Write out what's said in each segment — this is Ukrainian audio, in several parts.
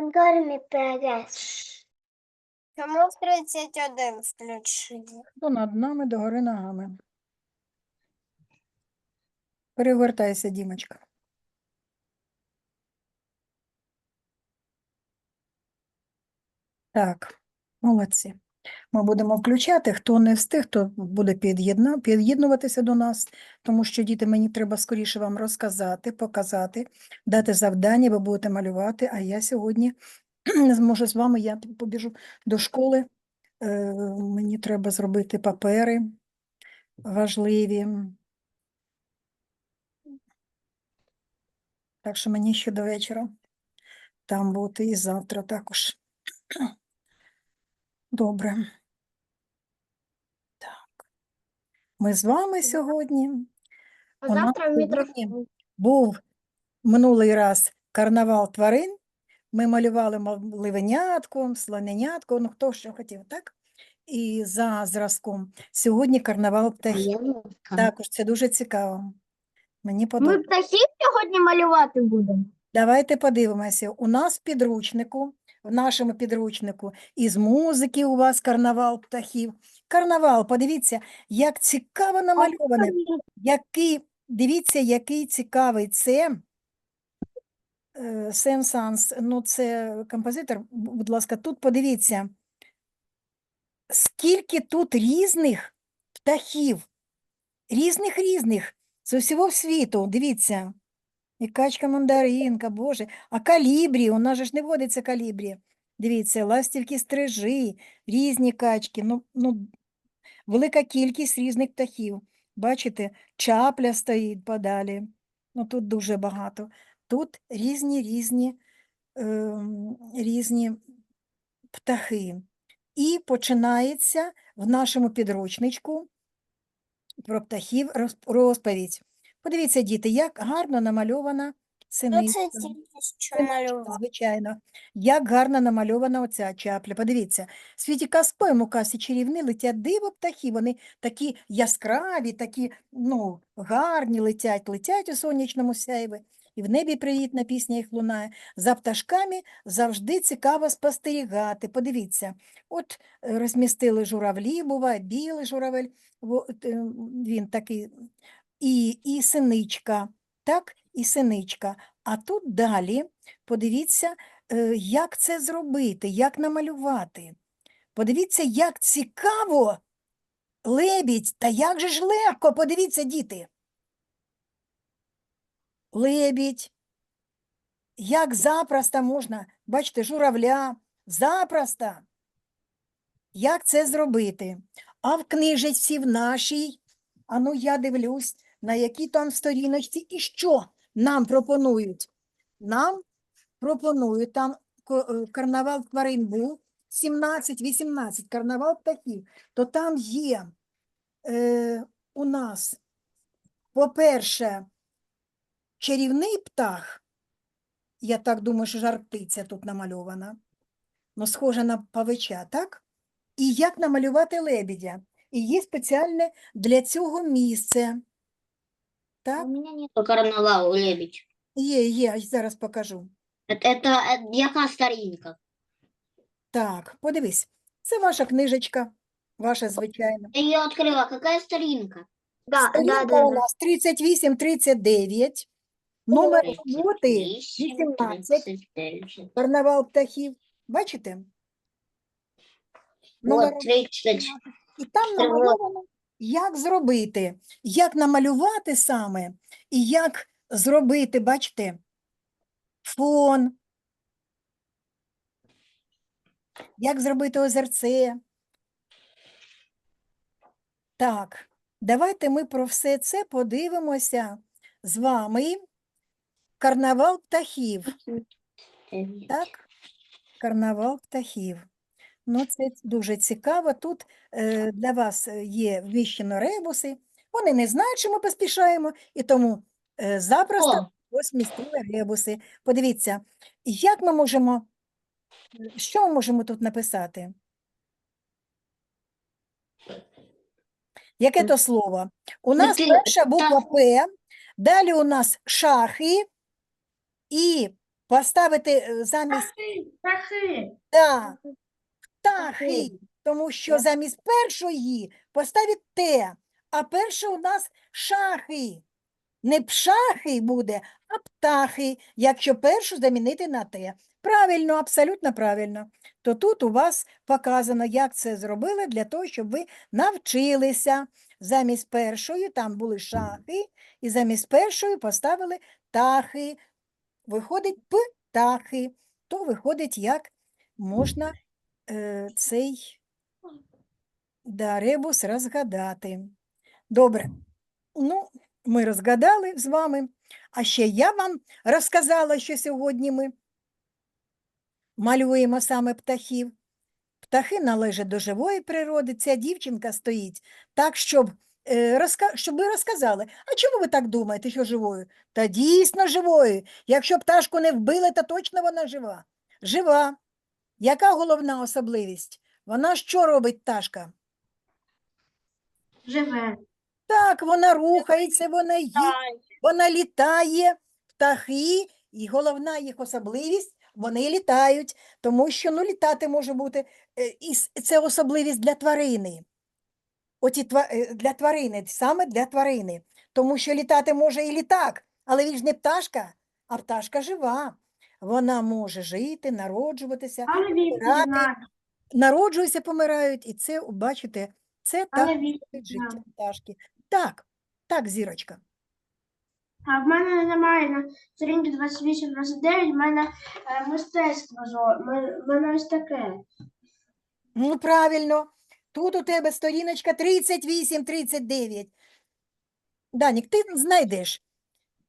Нормі прогрес. Чому 31 включили? То над нами догори ногами. Перевертайся, Дімочка. Так, молодці. Ми будемо включати, хто не встиг, то буде під'єдна, під'єднуватися до нас, тому що, діти, мені треба скоріше вам розказати, показати, дати завдання, ви будете малювати, а я сьогодні зможу з вами, я побіжу до школи. Е, мені треба зробити папери важливі. Так що мені ще до вечора там бути і завтра також. Добре. Так. Ми з вами сьогодні. А У нас завтра в сьогодні Був минулий раз карнавал тварин. Ми малювали мал- ливенятко, слоненятко, ну хто що хотів, так? І за зразком. Сьогодні карнавал птахів. Також це дуже цікаво. Мені Ми подобається. птахів сьогодні малювати будемо. Давайте подивимося. У нас в підручнику, в нашому підручнику, із музики у вас карнавал птахів. Карнавал, подивіться, як цікаво намальоване. Який, дивіться, який цікавий це. е, Сен-Санс, ну це композитор, будь ласка, тут подивіться, скільки тут різних птахів, різних різних з усього світу, дивіться. І качка мандаринка, боже, а калібрі, у нас же ж не водиться калібрі. Дивіться, ластівки стрижи, різні качки, ну, ну, велика кількість різних птахів. Бачите, чапля стоїть подалі. Ну, тут дуже багато. Тут різні різні, ем, різні птахи. І починається в нашому підручничку про птахів розповідь. Подивіться, діти, як гарно намальована Ну, це тільки що малював. звичайно. Як гарно намальована оця чапля. Подивіться, в світі казковому касі чарівни летять диво птахи. Вони такі яскраві, такі ну, гарні летять, летять у сонячному сяйві. І в небі привітна пісня їх лунає. За пташками завжди цікаво спостерігати. Подивіться, от е, розмістили журавлі, буває білий журавель, е, він такий, і, і синичка, так, і синичка. А тут далі подивіться, е, як це зробити, як намалювати. Подивіться, як цікаво лебідь, та як же ж легко, подивіться, діти. Лебідь, як запросто можна, бачите, журавля, запросто. Як це зробити? А в книжечці в нашій, а ну я дивлюсь, на якій там сторіночці і що нам пропонують? Нам пропонують там е, карнавал тварин був 17-18, карнавал птахів, то там є е, у нас, по-перше, чарівний птах, я так думаю, що жар птиця тут намальована, ну, схожа на павича, так? І як намалювати лебедя. І є спеціальне для цього місце. Так? У меня нету карнавала, лебедь. Є, є, аж зараз покажу. Это, это, э, яка старинка? Так, подивись, це ваша книжечка, ваша звичайна. Я ее открыла. Какая старинка? Да, да, Сторінка да, у да. нас 38-39, номер роботи 38, 18, 39. карнавал птахів. Бачите? Номер Вот, роботи 30. І там Це вот. намальовано, як зробити, як намалювати саме, і як зробити, бачите, фон, як зробити озерце. Так, давайте ми про все це подивимося з вами. Карнавал птахів. Так, карнавал птахів. Ну, це дуже цікаво. Тут е, для вас е, є вміщено ребуси. Вони не знають, що ми поспішаємо, і тому е, запросто О. ось містили ребуси. Подивіться, як ми можемо, що ми можемо тут написати? Яке то слово? У нас перша буква. П, далі у нас шахи і поставити е, замість Птахи. да, птахи, тому що замість першої поставить те, а перше у нас шахи. Не пшахи буде, а птахи, якщо першу замінити на те. Правильно, абсолютно правильно. То тут у вас показано, як це зробили для того, щоб ви навчилися. Замість першої там були шахи, і замість першої поставили тахи. Виходить птахи. То виходить, як можна цей да, ребус розгадати. Добре. Ну, ми розгадали з вами. А ще я вам розказала, що сьогодні ми малюємо саме птахів. Птахи належать до живої природи. Ця дівчинка стоїть так, щоб, е, щоб ви розказали. А чому ви так думаєте, що живою? Та дійсно живою. Якщо пташку не вбили, то точно вона жива. Жива. Яка головна особливість? Вона що робить пташка? Живе. Так, вона рухається, вона їсть, вона літає, птахи, і головна їх особливість, вони літають, тому що ну, літати може бути, е, і це особливість для тварини. Оті е, для тварини, саме для тварини. Тому що літати може і літак, але він ж не пташка, а пташка жива. Вона може жити, народжуватися, Але Рати. народжуються, помирають, і це, бачите, це так життя пташки. Так, так, зірочка. А в мене немає на сторінці 28-29, в мене е, мистецтво. зо- В мене ось таке. Ну, правильно. Тут у тебе сторіночка 38-39. Данік, ти знайдеш.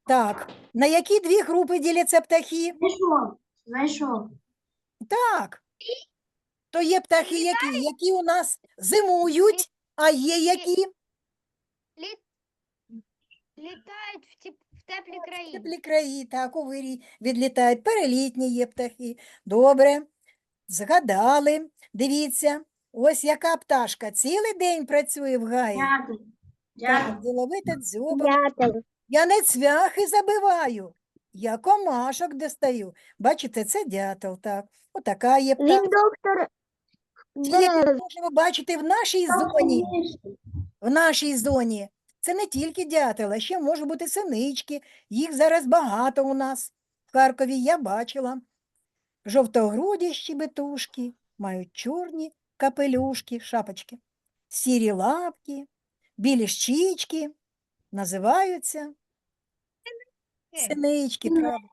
Так, на які дві групи діляться птахи? Знайшов. Знайшов. Так. То є птахи, які, які у нас зимують, а є які Літають в, теп... в теплі країни. теплі краї, так, у вирій відлітають. Перелітні є птахи. Добре. Згадали. Дивіться, ось яка пташка цілий день працює в гаї. Дякую. Так, Дякую. діловите дзьоба. Я не цвяхи забиваю, я комашок достаю. Бачите, це дятел, так. Отака є пташка. доктор. Ті, які можемо бачити в нашій зоні. В нашій зоні. Це не тільки дятел, а ще можуть бути синички. Їх зараз багато у нас. В Харкові я бачила. Жовтогруді щебетушки, мають чорні капелюшки, шапочки, сірі лапки, білі щічки, називаються синички, правда.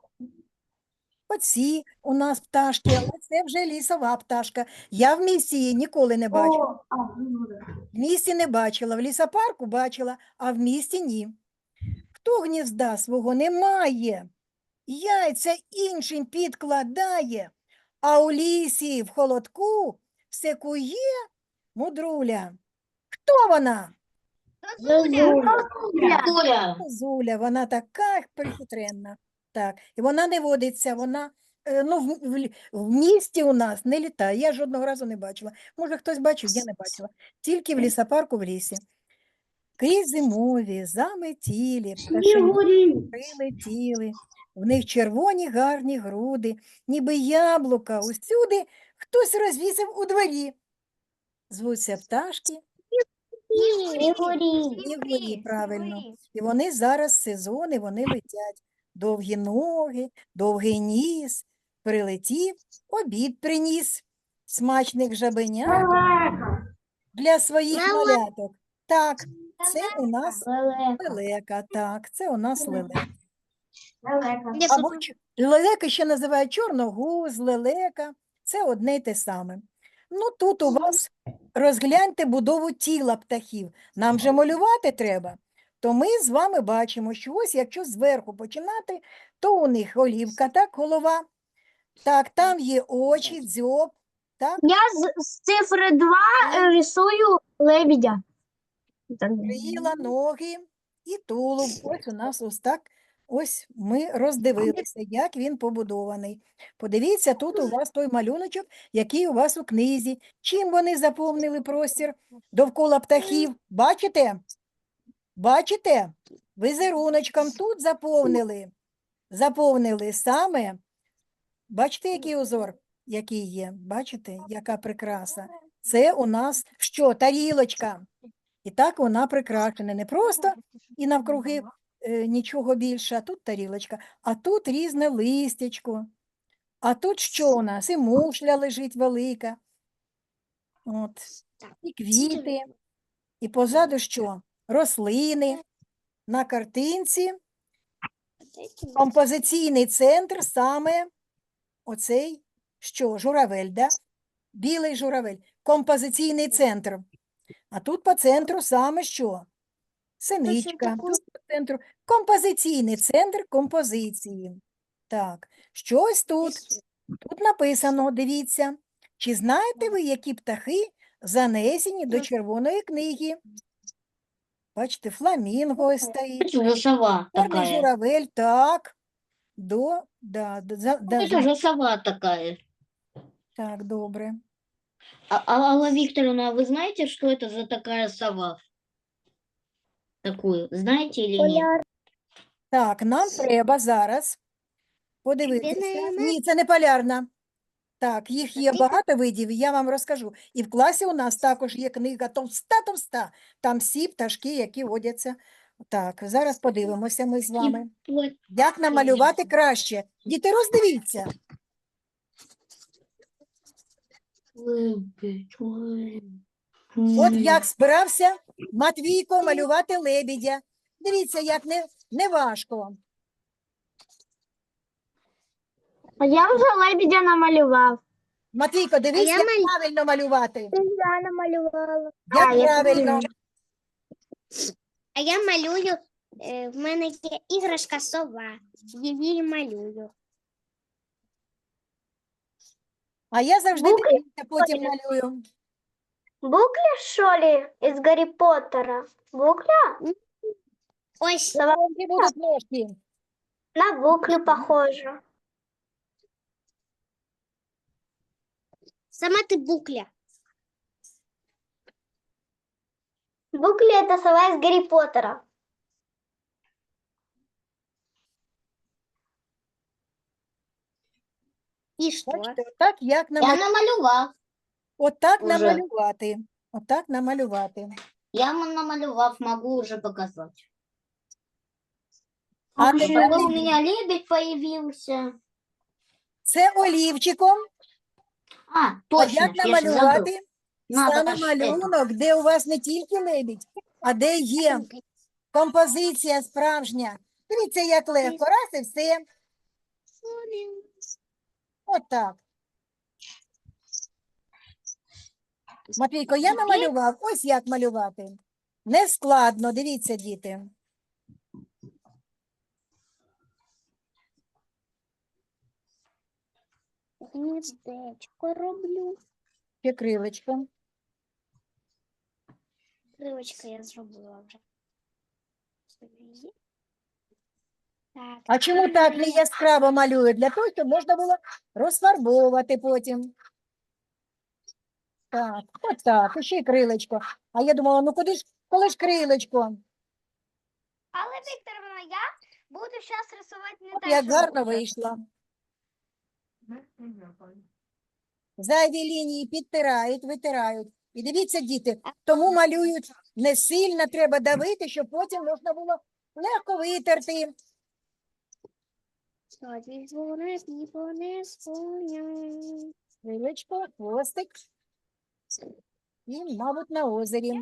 Оці у нас пташки, але це вже лісова пташка. Я в місті її ніколи не бачила. Ну, да. В місті не бачила, в лісопарку бачила, а в місті ні. Хто гнізда свого не має, яйця іншим підкладає, а у лісі в холодку все кує мудруля. Хто вона? Зуля, вона така прихитренна. Так, і вона не водиться, вона е, ну, в, в, в місті у нас не літає. Я жодного разу не бачила. Може, хтось бачив, я не бачила. Тільки в лісопарку в лісі. Крізь зимові, заметілі, пташені прилетіли. В них червоні гарні груди, ніби яблука. Усюди хтось розвісив у дворі. Звуться пташки, Снігурі, правильно. І вони зараз сезон, і вони летять. Довгі ноги, довгий ніс, прилетів, обід приніс. Смачних жабенят для своїх маляток. Так, це у нас лелека, так, це у нас лелека. Або ч- лелека ще називають чорногуз, лелека. Це одне й те саме. Ну, тут у вас розгляньте будову тіла птахів. Нам же малювати треба. То ми з вами бачимо, що ось якщо зверху починати, то у них голівка, так, голова. Так, там є очі, дзьоб, так, Я з, з цифри 2 рисую лебедя. крила, ноги і тулуб. Ось у нас ось так. Ось ми роздивилися, як він побудований. Подивіться, тут у вас той малюночок, який у вас у книзі. Чим вони заповнили простір довкола птахів? Бачите? Бачите? Візеруночком тут заповнили. Заповнили саме Бачите, який узор, який є? Бачите, яка прикраса? Це у нас що? Тарілочка. І так вона прикрашена. Не просто і навкруги нічого більше, а тут тарілочка, а тут різне листячко. А тут що у нас? І мушля лежить велика. От. І квіти. І позаду що? Рослини. На картинці композиційний центр саме оцей що? Журавель, да? Білий журавель. Композиційний центр. А тут по центру саме що? Синичка. Тут по центру композиційний центр композиції. Так, щось тут. Тут написано, дивіться. Чи знаєте ви, які птахи занесені до червоної книги? Бачите, фламінго ось стоїть. Это же сова Чорний такая. журавель, так. До, да, да, за- да, Это за- же сова такая. так, добре. А, а- Алла Викторовна, а вы знаете, что это за такая сова? Такую, знаете или нет? Так, нам треба зараз подивитися. Полярна? Ні, це не полярна. Так, їх є багато видів, і я вам розкажу. І в класі у нас також є книга товста-товста. Там всі пташки, які водяться. Так, зараз подивимося ми з вами. Як намалювати краще? Діти, роздивіться. От як збирався Матвійко малювати лебідя. Дивіться, як не, не важко. А я вже лебедя намалював. Матвійко, дивись, я як малю- правильно малювати. Я намалювала. Як А, я правильно. А я малюю. е, В мене є іграшка сова. Її малюю. А я завжди Букви дивлюся, потім малюю. Букля, що ли, із Гаррі Поттера? Букля? Ось Які будуть ножки. На буклю похожа. сама ти букля. Букля – это сова из Гарри Поттера. І що? Бачите, отак як Я намалювати. намалював. Отак Уже. намалювати. Отак намалювати. Я м- намалював, могу уже показать. А Ах, тепер що Чтобы у дивіться, меня лебедь появился. це олівчиком. А, А точно, як я же забыл. намалювати Надо саме аж это. малюнок, де у вас не тільки лебідь, а де є композиція справжня. Дивіться, як легко. Раз і все. Отак. Матвійко, я намалював. Ось як малювати. Не складно, дивіться, діти. Гніздечко роблю. Ще крилечко. Кривочка я зробила вже. Так. А чому так не яскраво малюють? Для того, щоб можна було розфарбовувати потім. Так, от так, ще й крилечко. А я думала, ну куди ж, коли ж крилечко? Але, Вікторовна, я буду зараз рисувати не От так. як гарно ви. вийшло. Зайві лінії підтирають, витирають. І дивіться, діти, тому малюють не сильно, треба давити, щоб потім можна було легко витерти. Крилечко, хвостик. І, мабуть, на озері.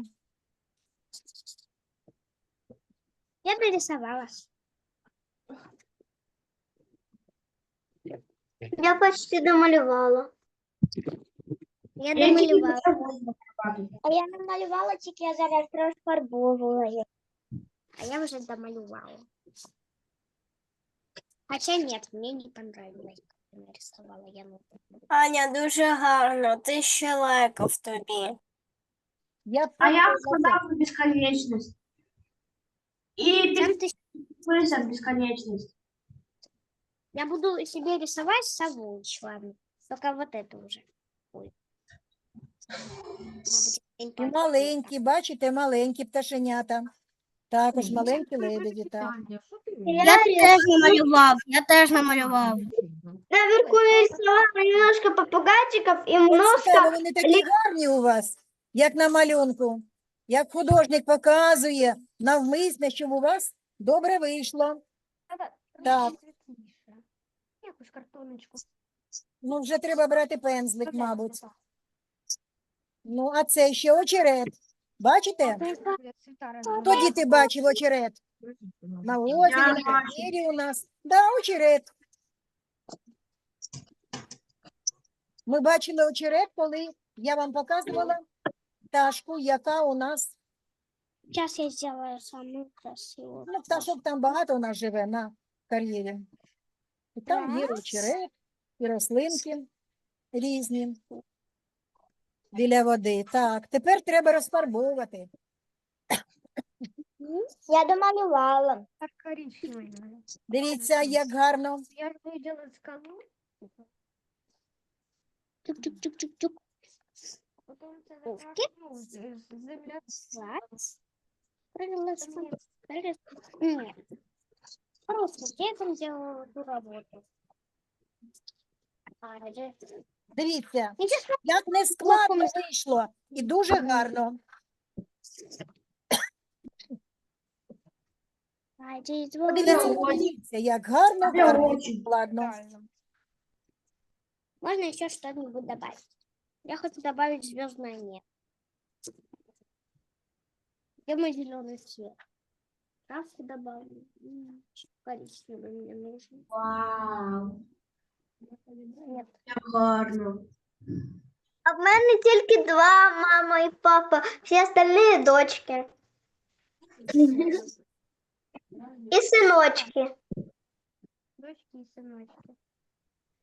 Я дорисувала. Я почти домалювала. Я домалювала. А я намалювала, тільки я зараз розфарбовую. А я вже домалювала. Хотя нет, мне не понравилось. Я не Аня, дуже гарно, ти ще лайков тобі. Я А я просто за це. сказала бесконечность. И Я буду себе рисовать сову с вами. Только вот это уже. Ой. І маленькі, бачите, маленькі пташенята. Також маленькі лебеді, так. Я теж намалював, я теж намалював. наверху нарисовала немножко попугайчиков и От много вони такі гарні у вас, як на малюнку. Як художник показує навмисне, щоб у вас добре вийшло. Так. Якусь картоночку. Ну, вже треба брати пензлик, мабуть. Ну, а це ще очерет. Бачите? Хто діти бачив очерет? На озері, Я на кар'єрі у нас. Да, очерет. Ми бачили очерет, коли я вам показувала пташку, яка у нас, Сейчас я сделаю самую красивую. ну, пташок там багато у нас живе на кар'єрі. І там є Так. і рослинки різні біля води. Так, тепер треба розфарбовувати. Я домалювала. Дивіться, як гарно. Я видела скалу. Чук-чук-чук-чук-чук. Потом це Овки. ну, з- з- земля. Приласка. Нет. Просто детям делала эту работу. А, где- Дивіться, як не складно вийшло і дуже гарно. А, Подивіться, як гарно, гарно, очень складно. Можно еще что-нибудь добавить? Я хочу добавить звездное небо. Где мой зеленый цвет? Краску добавлю. М, Коричневый мне нужен. Вау, Нет. як гарно. А в мене тільки два, мама і папа, всі остальные дочки. І синочки. Дочки и сыночки.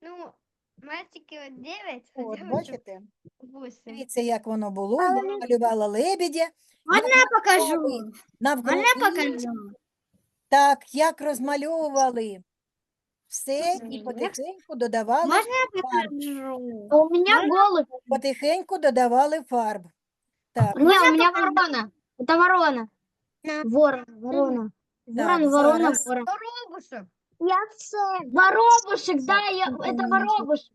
Ну, мальчики вот 9, а От, девочек бачите? 8. Дивіться, як воно було. Я малювала лебедя. Можна покажу? Навкруги. Можна покажу? Так, як розмальовували все і потихеньку додавали Можна я покажу? У мене голубь. Потихеньку додавали фарб. Так, Не, у меня ворона. Это ворона. Ворон, ворона. так, Ворон, ворона, зараз. ворон. Коробушек. Я все. Воробушек, да, я, это воробушек.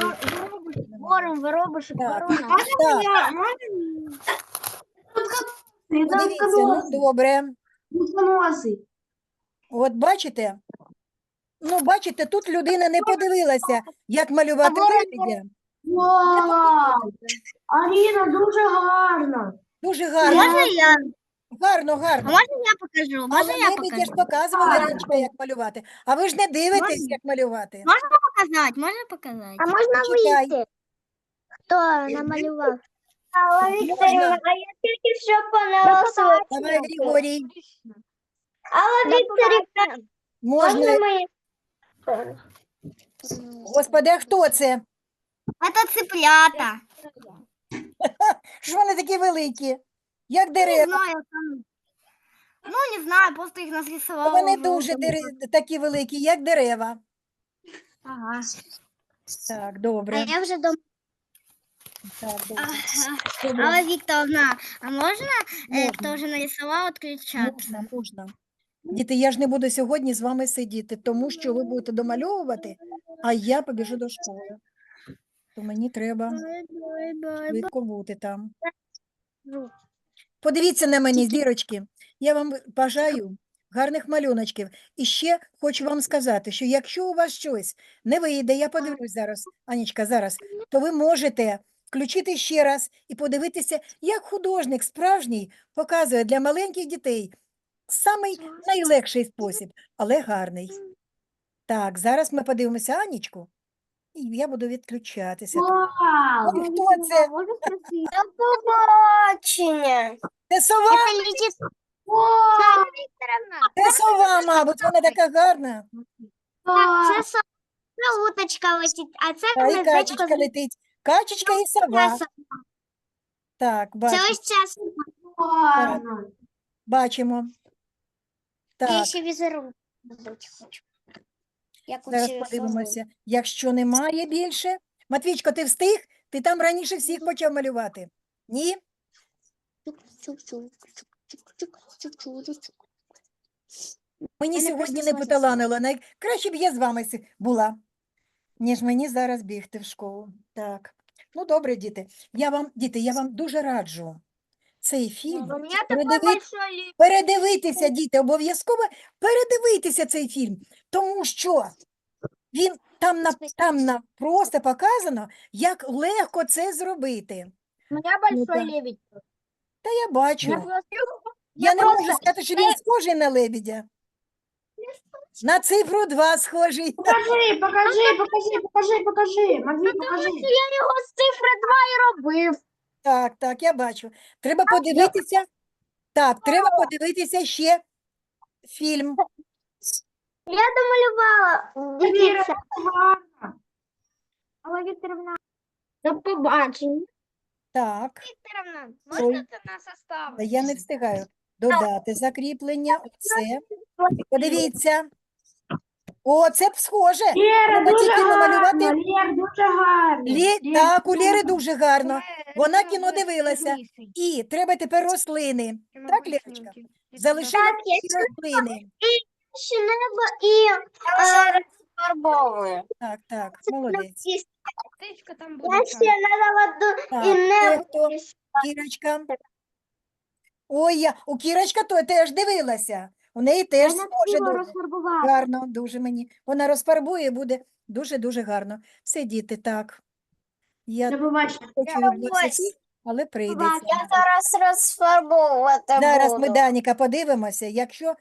Вор- Воробушек, ворон, воробушек, ворона. Так, подивіться, ну добре. Мухоносий. От бачите? Ну, бачите, тут людина не подивилася, як малювати лебедя. Вау! Аріна, дуже гарно. Дуже гарно, я? Гарно, гарно. Можно я покажу? Але Можно я лебедя ж покажу? показувала Ріночка, як малювати. А ви ж не дивитесь, як малювати. Показать, можно показать? А можна вийти? Хто намалював? Алла Вікторівна, а я тільки що понарисувала. Давай, Григорій, Алла Вікторівна, можна. можна мої? Господи, а хто це? Это цыплята. Що вони такі великі? Як Не дерева? знаю, там... Ну, не знаю, просто их нарисовала. Вони уже дуже дере- такі великі, як дерева. Ага. Так, А добре. я уже дома. Так, добре. Ага. добре. Алла Викторовна, а можно, э, Можно. кто уже нарисовал, отключаться? Можна, можна. Діти, я ж не буду сьогодні з вами сидіти, тому що ви будете домальовувати, а я побіжу до школи. То мені треба швидко бути там. Подивіться на мені, зірочки. Я вам бажаю гарних малюночків. І ще хочу вам сказати, що якщо у вас щось не вийде, я подивлюсь зараз, Анічка, зараз, то ви можете включити ще раз і подивитися, як художник справжній показує для маленьких дітей самий найлегший спосіб, але гарний. Так, зараз ми подивимося Анічку, і я буду відключатися. Вау! Ой, Хто це? До побачення. Це сова? Вау! Це сова, мабуть, вона така гарна. Так, це со- це уточка летить, а це Та і гнездечко качечка летить. Качечка і сова. Так, Це бачимо. ось час. Гарно. бачимо. Я ще візерунок зробити хочу. Як у зараз сови. подивимося. Якщо немає більше. Матвічко, ти встиг? Ти там раніше всіх почав малювати? Ні? Мені сьогодні не поталанило. Найкраще б я з вами була. ніж мені зараз бігти в школу. Так. Ну, добре, діти. Я вам, діти, я вам дуже раджу цей фільм. У меня такой большой передивитися, діти, обов'язково передивитися цей фільм, тому що він там, на, там на, просто показано, як легко це зробити. У меня Ну большой да. лебедь. Та я бачу. Я просто- Я не можу сказати, що він схожий на лебедя. На цифру 2 схожий. Покажи, покажи, покажи, покажи, покажи. Матвій, покажи. Я його з цифри 2 і робив. Так, так, я бачу. Треба подивитися. Так, треба подивитися ще фільм. Я домалювала. Віра, Дивіться. гарно. Алла Вікторовна. До побачення. Так, Вікторовна, Ой. можна ти нас оставити? я не встигаю додати закріплення. Оце. Подивіться. О, це б схоже. Лєра, Треба дуже тільки намалювати- гарно, Лєр, дуже гарно. Лі... Лєр, Так, у дуже Лєри дуже гарно. Е, Вона кіно дивилася. І треба тепер рослини. Так, ви Лєрочка? Залишили Так, я ці рослини. ще небо і е, Фарбовую. Так, так, молодець. Птичка там я ще Так, це небо. хто? Кірочка. Ой, я... у Кірочка то теж дивилася. У неї теж схоже дуже. розфарбувати. Гарно, дуже мені. Вона розфарбує, буде дуже-дуже гарно. Все, діти, так. Я До побачення. хочу 20, але прийдеться. зараз розфарбовувати Зараз ми Даніка подивимося, якщо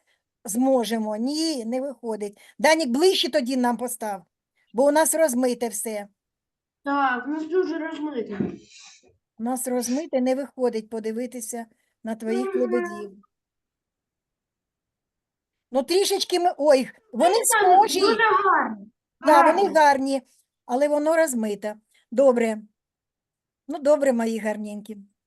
зможемо. Ні, не виходить. Данік ближче тоді нам постав, бо у нас розмите все. Так, у нас дуже розмито. У нас розмите не виходить подивитися на твоїх лебедів. Ну, трішечки ми. Ой, вони схожі. Дуже гарно. Да, вони гарні, але воно розмите. Добре. Ну, добре, мої гарненькі.